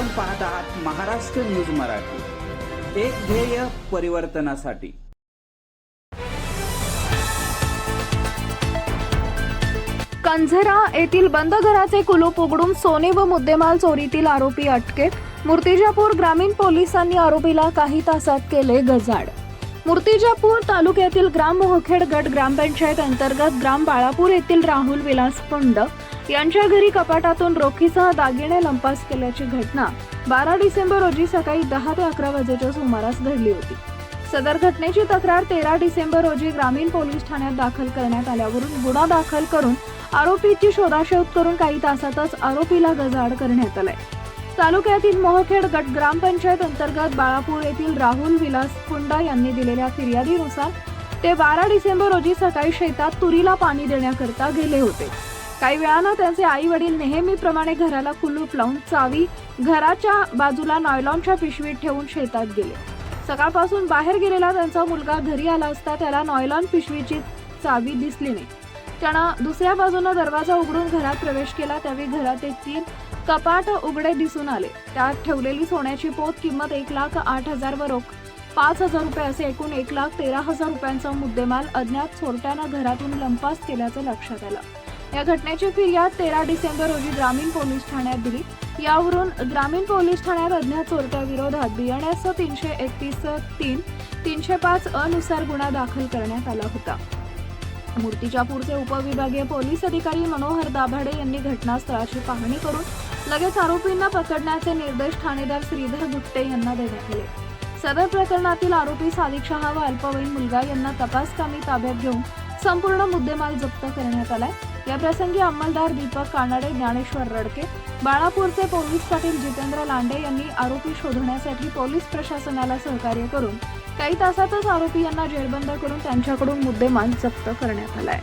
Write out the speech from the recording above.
Maharashtra news Marathi. एक ध्येय परिवर्तनासाठी. कंझरा येथील बंद घराचे कुलूप उघडून सोने व मुद्देमाल चोरीतील आरोपी अटकेत. मूर्तिजापूर ग्रामीण पोलिसांनी आरोपीला काही तासात केले गजाड. मूर्तिजापूर तालुक्यातील ग्राम मोहखेड गट ग्रामपंचायत अंतर्गत ग्राम बाळापूर येथील राहुल विलास पुंड यांच्या घरी कपाटातून रोखीसह दागिने लंपास केल्याची घटना बारा डिसेंबर रोजी सकाळी दहा ते अकरा वाजेच्या सुमारास घडली होती. सदर घटनेची तक्रार तेरा डिसेंबर रोजी ग्रामीण पोलीस ठाण्यात दाखल करण्यात आल्यावरून गुन्हा दाखल करून आरोपीची शोधाशोध करून काही तासातच आरोपीला गजाआड करण्यात आलाय. तालुक्यातील मोहखेड गट ग्रामपंचायत अंतर्गत बाळापूर येथील राहुल विलास कुंडा यांनी दिलेल्या फिर्यादीनुसार ते बारा डिसेंबर रोजी सकाळी शेतात तुरीला पाणी देण्याकरता गेले होते. काही वेळानं त्यांचे आई वडील नेहमीप्रमाणे घराला कुलूप लावून चावी घराच्या बाजूला नॉयलॉनच्या पिशवीत ठेवून शेतात गेले. सकाळपासून बाहेर गेलेला त्यांचा मुलगा घरी आला असता त्याला नॉयलॉन पिशवीची चावी दिसली नाही. त्यानं दुसऱ्या बाजूनं दरवाजा उघडून घरात प्रवेश केला. त्यावेळी घरात एक तीन कपाट उघडे दिसून आले. त्यात ठेवलेली सोन्याची पोत किंमत एक लाख आठ हजार व रोख. पाच हजार रुपये असे एकूण एक लाख तेरा हजार रुपयांचा मुद्देमाल अज्ञात चोरट्यानं घरातून लंपास केल्याचं लक्षात आलं. या घटनेची फिर्याद तेरा डिसेंबर रोजी ग्रामीण पोलीस ठाण्यात दिली. यावरून ग्रामीण पोलीस ठाण्यात अज्ञात चोरट्या विरोधात तीनशे एकतीस तीन तीनशे पाच अनुसार गुन्हा दाखल करण्यात आला होता. मूर्तिजापूरचे उपविभागीय पोलीस अधिकारी मनोहर दाभाडे यांनी घटनास्थळाची पाहणी करून लगेच आरोपींना पकडण्याचे निर्देश ठाणेदार श्रीधर गुट्टे यांना देण्यात आले. सदर प्रकरणातील आरोपी सादिक शहा व अल्पवयीन मुलगा यांना तपासकामी ताब्यात घेऊन संपूर्ण मुद्देमाल जप्त करण्यात आलाय. याप्रसंगी अंमलदार दीपक कानाडे ज्ञानेश्वर रडके बाळापूरचे पोलीस पाटील जितेंद्र लांडे यांनी आरोपी शोधण्यासाठी पोलीस प्रशासनाला सहकार्य करून काही तासातच आरोपी यांना जेरबंद करून त्यांच्याकडून मुद्देमाल जप्त करण्यात आलाय.